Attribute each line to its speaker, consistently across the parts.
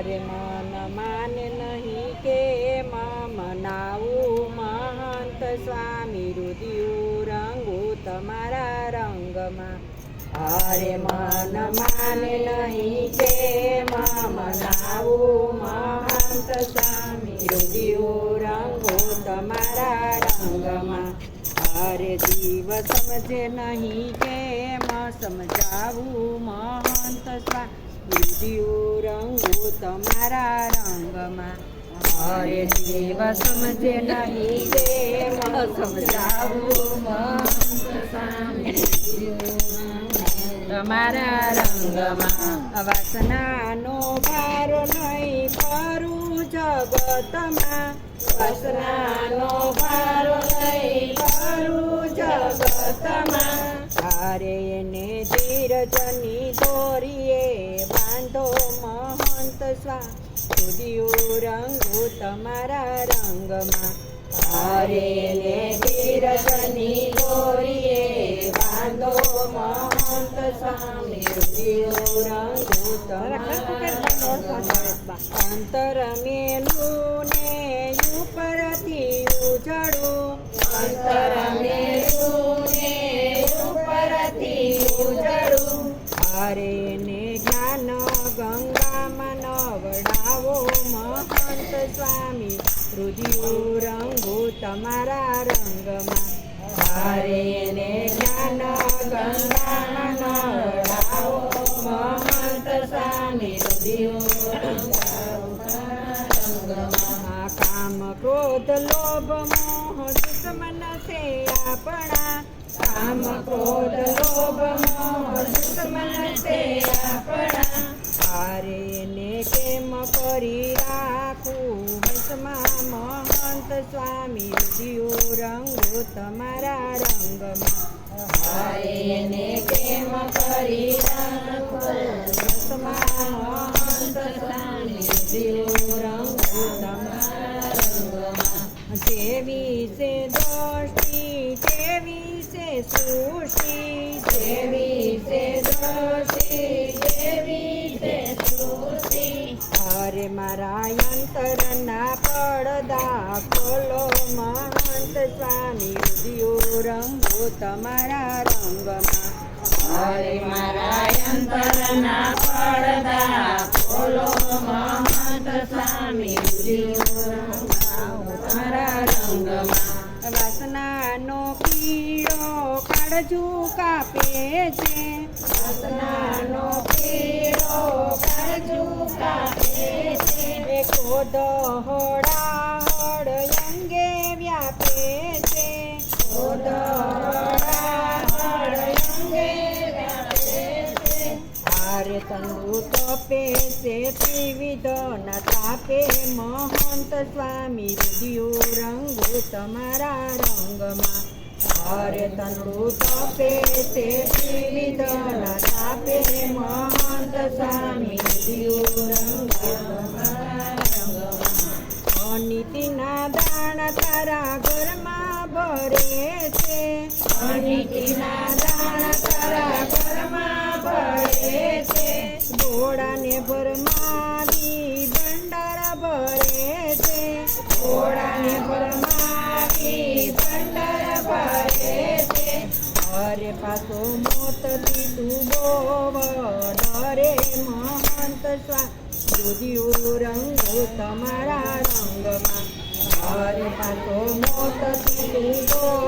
Speaker 1: હારે મન માને નહીં કે મનાવું મહંત સ્વામી રુદિયું રંગું તમારા રંગમાં. હરે મન માને નહીં કે મનાવું મહંત સ્વામી રુદિયું રંગું તમારા રંગમાં. હરે જીવ સમજે નહીં કે મ સમજાવું મહંત વિધિયું રંગો તમારા રંગમાં. હરે દેવ સમજે નહીં દેવ સમજાવું તમારા રંગમાં વાસનાનો ભાર નહીં કરું જગતમાં. વાસનાનો ભાર નહીં કરું જગતમાં. હારે એને ધીરજની દોરીએ બાંધો મહંત સ્વા. સુધીઓ રંગો તમારા રંગમાં. હારે એને ધીરજની દોરીએ બાંધો મહંત સ્વામી સુધીઓ રંગો તમારા અંતર મેલું મહંત સ્વામી રુધિયું રંગો તમારા રંગમાં. હારે ને જ્ઞાન ગંગામાં નવડાવો મહંત સ્વામી રુધિયું કામ ક્રોધ, લોભ, મોહ, દુશ્મન છે આપણા. કામ ક્રોધ, લોભ, મોહ, દુશ્મન છે આપણા. સ્વામી દિયો રંગો તમારા રંગમાં. હારે ને કેમ કરી જેવી છે દોષી જેવી છે સુષી જેવી સ્વામી ઉદયો રંગો તમારા રંગમાં. હરે મારા અંતરના પડદા ખોલો મહંત સ્વામી ઉદયો તમારા રંગમાં. વાસનાનો પીળો કાળજુ કાપે છે. વાસનાનો પીળો કાળજુ કાપે છે. એક કોદ તંદુ તપે છે ન તાપે મહંત સ્વામી રુદિયો રંગ તમારા રંગમાં. હરે તંદુ તપે છે ન તાપે મહંત સ્વામી રુદિયો રંગો અરે પાછો મોત બોવ, ડરે મહંત સ્વા દુધિયું રંગો તમારા રંગમાં. અરે પાછો મોત દીધું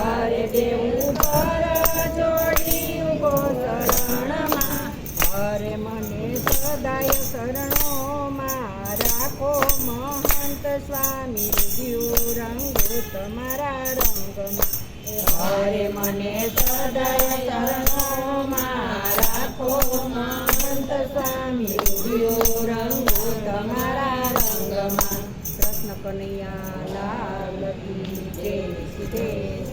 Speaker 1: હારે દેવું કર જોડી ઊભો શરણમાં. હરે મને સદાય શરણોમાં રાખો મહંત સ્વામી રુદિયું રંગો તમારા રંગમાં. હરે મને સદાય શરણોમાં રાખો મહંત સ્વામી રુદિયું રંગો તમારા રંગમાં. કૃષ્ણ કનૈયા લાલ જય સિદ્ધેશ્વર